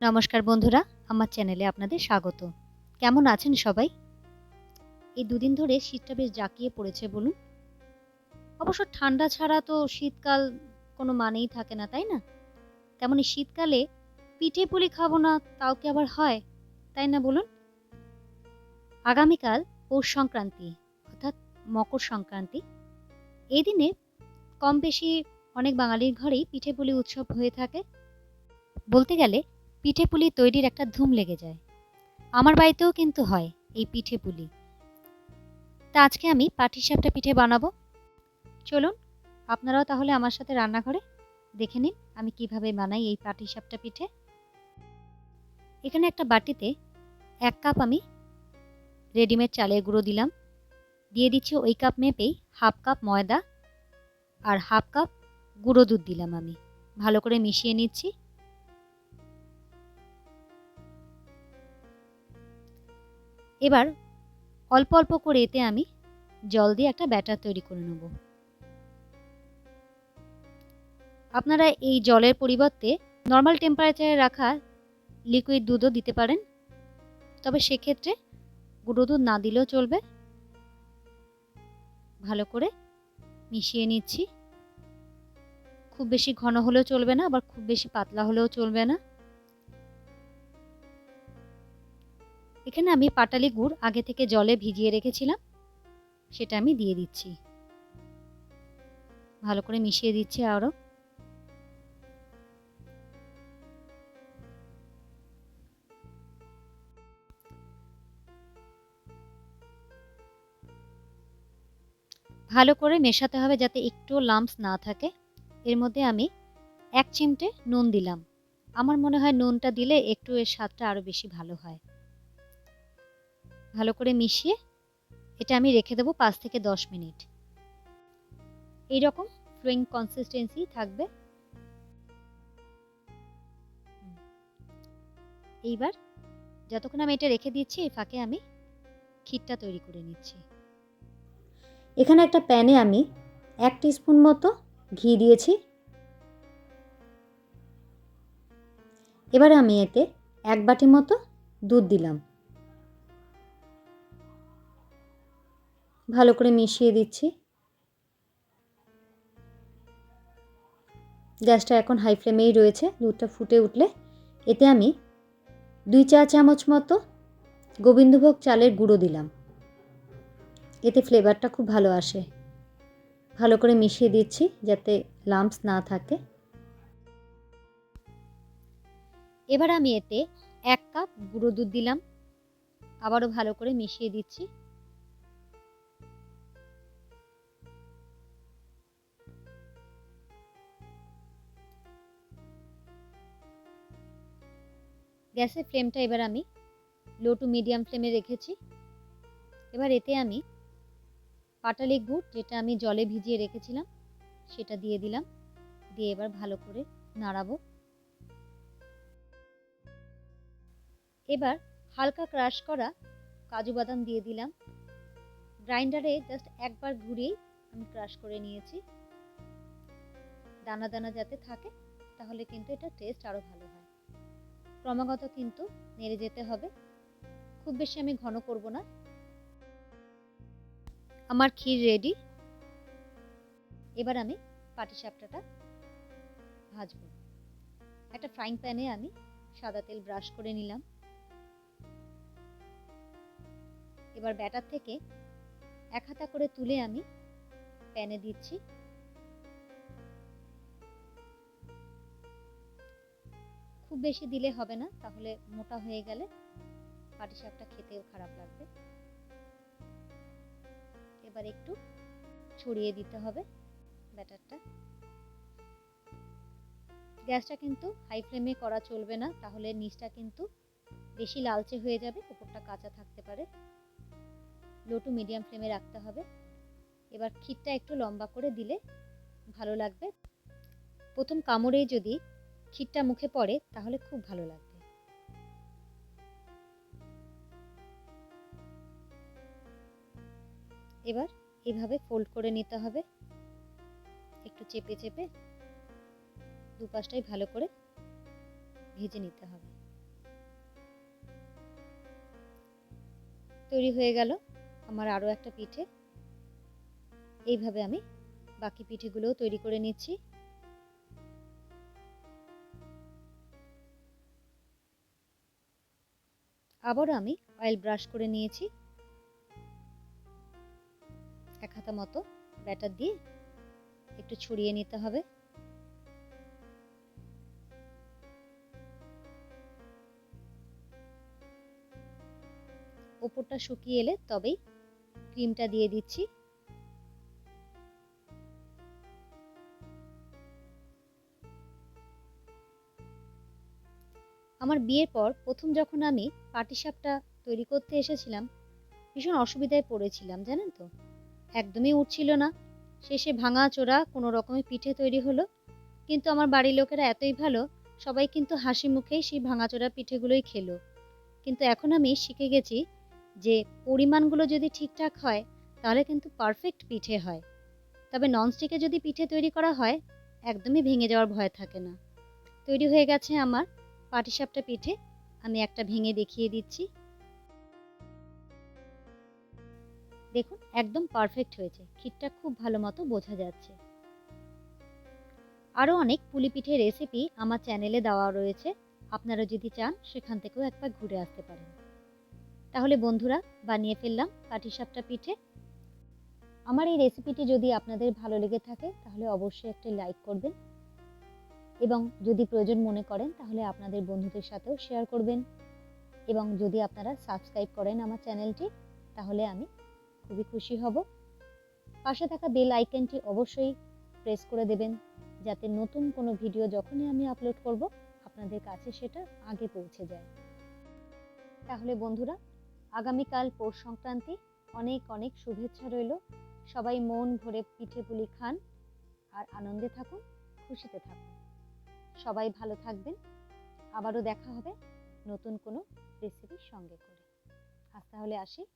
নমস্কার বন্ধুরা, আমার চ্যানেলে আপনাদের স্বাগত। কেমন আছেন সবাই? এই দুদিন ধরে শীতটা বেশ জাঁকিয়ে পড়েছে বলুন। অবশ্য ঠান্ডা ছাড়া তো শীতকাল কোনো মানেই থাকে না, তাই না? তেমনই শীতকালে পিঠে পুলি খাব না, তাও কি আবার হয়, তাই না বলুন? আগামীকাল পৌষ সংক্রান্তি, অর্থাৎ মকর সংক্রান্তি। এই দিনে কম বেশি অনেক বাঙালির ঘরেই পিঠে পুলি উৎসব হয়ে থাকে। বলতে গেলে পিঠে পুলি তৈরির একটা ধুম লেগে যায়। আমার বাড়িতেও কিন্তু হয় এই পিঠে পুলি। তা আজকে আমি পাটিসাপটা পিঠে বানাবো। চলুন, আপনারাও তাহলে আমার সাথে রান্নাঘরে দেখে নিন আমি কীভাবে বানাই এই পাটিসাপটা পিঠে। এখানে একটা বাটিতে এক কাপ আমি রেডিমেড চালের গুঁড়ো দিলাম। দিয়ে দিচ্ছি ওই কাপ মেপেই হাফ কাপ ময়দা আর হাফ কাপ গুঁড়ো দুধ দিলাম আমি। ভালো করে মিশিয়ে নিচ্ছি। এবার অল্প অল্প করে এতে আমি জল দিয়ে একটা ব্যাটার তৈরি করে নেব। আপনারা এই জলের পরিবর্তে নর্মাল টেম্পারেচারে রাখা লিকুইড দুধও দিতে পারেন। তবে সেক্ষেত্রে গুঁড়ো দুধ না দিলেও চলবে। ভালো করে মিশিয়ে নিচ্ছি। খুব বেশি ঘন হলেও চলবে না, আবার খুব বেশি পাতলা হলেও চলবে না। এখানে আমি পাটালি গুড় আগে থেকে জলে ভিজিয়ে রেখেছিলাম। সেটা আমি দিয়ে দিচ্ছি। ভালো করে মিশিয়ে দিচ্ছি আরও। ভালো করে মেশাতে হবে যাতে একটু লাম্পস না থাকে। এর মধ্যে আমি এক চিমটে নুন দিলাম। আমার মনে হয় নুনটা দিলে একটু এর স্বাদটা আরও বেশি ভালো হয়। ভালো করে মিশিয়ে এটা আমি রেখে দেবো পাঁচ থেকে দশ মিনিট। এই রকম ফ্লুইং কনসিস্টেন্সি থাকবে। এইবার যতক্ষণ আমি এটা রেখে দিচ্ছি, এই ফাঁকে আমি ক্ষীরটা তৈরি করে নিচ্ছি। এখানে একটা প্যানে আমি এক স্পুন মতো ঘি দিয়েছি। এবার আমি এতে এক বাটি মতো দুধ দিলাম। ভালো করে মিশিয়ে দিচ্ছি। গ্যাসটা এখন হাই ফ্লেমেই রয়েছে, দুধটা ফুটে উঠলে। এতে আমি দুই চা চামচ মতো গোবিন্দভোগ চালের গুঁড়ো দিলাম। এতে ফ্লেভারটা খুব ভালো আসে। ভালো করে মিশিয়ে দিচ্ছি যাতে লাম্পস না থাকে। এবার আমি এতে এক কাপ গুঁড়ো দুধ দিলাম। আবারও ভালো করে মিশিয়ে দিচ্ছি। গ্যাসের ফ্লেমটা এবার আমি লো টু মিডিয়াম ফ্লেমে রেখেছি। এবার এতে আমি পাটালি গুড় যেটা আমি জলে ভিজিয়ে রেখেছিলাম, সেটা দিয়ে দিলাম। দিয়ে এবার ভালো করে নাড়াবো। এবার হালকা ক্রাশ করা কাজু বাদাম দিয়ে দিলাম। গ্রাইন্ডারে জাস্ট একবার ঘুরিয়েই আমি ক্রাশ করে নিয়েছি। দানা দানা যাতে থাকে, তাহলে কিন্তু এটা টেস্ট আরও ভালো হয়। ক্রমাগত কিন্তু নেড়ে যেতে হবে। খুব বেশি আমি ঘন করব না। আমার ক্ষীর রেডি এবার আমি পাটিসাপটাটা ভাজবো। একটা ফ্রাইং প্যানে আমি সাদা তেল ব্রাশ করে নিলাম। এবার ব্যাটার থেকে এক হাতা করে তুলে আমি প্যানে দিচ্ছি। খুব বেশি দিলে হবে না, তাহলে মোটা হয়ে গেলে পাটিসাপটা খেতেও খারাপ লাগবে। এবার একটু ছড়িয়ে দিতে হবে ব্যাটারটা। গ্যাসটা কিন্তু হাই ফ্লেমে করা চলবে না, তাহলে নিচটা কিন্তু বেশি লালচে হয়ে যাবে উপরটা কাঁচা থাকতে পারে। লো টু মিডিয়াম ফ্লেমে রাখতে হবে। এবার ক্ষীরটা একটু লম্বা করে দিলে ভালো লাগবে। প্রথম কামড়েই যদি ক্ষীরটা মুখে পড়ে, তাহলে খুব ভালো লাগবে। এবার এভাবে ফোল্ড করে নিতে হবে। একটু চেপে চেপে দুপাশটাই ভালো করে ভেজে নিতে হবে। তৈরি হয়ে গেল আমার আরও একটা পিঠে। এইভাবে আমি বাকি পিঠেগুলোও তৈরি করে নিচ্ছি। আবারও আমি অয়েল ব্রাশ করে নিয়েছি। এক হাতা মতো ব্যাটার দিয়ে একটু ছড়িয়ে নিতে হবে। ওপরটা শুকিয়ে এলে তবেই ক্রিমটা দিয়ে দিচ্ছি। আমার বিয়ের পর প্রথম যখন আমি পাটিসাপটা তৈরি করতে এসেছিলাম, ভীষণ অসুবিধায় পড়েছিলাম, জানেন তো? একদমই উঠছিল না। শেষে ভাঙা চোরা কোনো রকমের পিঠে তৈরি হলো। কিন্তু আমার বাড়ির লোকেরা এতই ভালো, সবাই কিন্তু হাসি মুখেই সেই ভাঙাচোরা পিঠেগুলোই খেলো। কিন্তু এখন আমি শিখে গেছি যে পরিমাণগুলো যদি ঠিকঠাক হয়, তাহলে কিন্তু পারফেক্ট পিঠে হয়। তবে ননস্টিকে যদি পিঠে তৈরি করা হয়, একদমই ভেঙে যাওয়ার ভয় থাকে না। তৈরি হয়ে গেছে আমার পাটিসাপটা পিঠে আমি একটা ভেঙে দেখিয়ে দিচ্ছি। দেখুন, একদম পারফেক্ট হয়েছে। ক্ষীরটা খুব ভালো মতো বোঝা যাচ্ছে। আরও অনেক পুলি পিঠের রেসিপি আমার চ্যানেলে দেওয়া রয়েছে। আপনারা যদি চান, সেখান থেকেও একবার ঘুরে আসতে পারেন। তাহলে বন্ধুরা, বানিয়ে ফেললাম পাটিসাপটা পিঠে। আমার এই রেসিপিটি যদি আপনাদের ভালো লেগে থাকে, তাহলে অবশ্যই একটি লাইক করবেন। এবং যদি প্রয়োজন মনে করেন, তাহলে আপনাদের বন্ধুদের সাথেও শেয়ার করবেন। এবং যদি আপনারা সাবস্ক্রাইব করেন আমার চ্যানেলটি তাহলে আমি খুবই খুশি হব। পাশে থাকা বেল আইকনটি অবশ্যই প্রেস করে দেবেন, যাতে নতুন কোনো ভিডিও যখনই আমি আপলোড করব, আপনাদের কাছে সেটা আগে পৌঁছে যায়। তাহলে বন্ধুরা, আগামীকাল পৌষ সংক্রান্তি, অনেক অনেক শুভেচ্ছা রইল। সবাই মন ভরে পিঠে পুলি খান, আর আনন্দে থাকুন, খুশিতে থাকুন। সবাই ভালো থাকবেন। আবারও দেখা হবে নতুন কোনো রেসিপির সঙ্গে করে। আজ তাহলে আসি।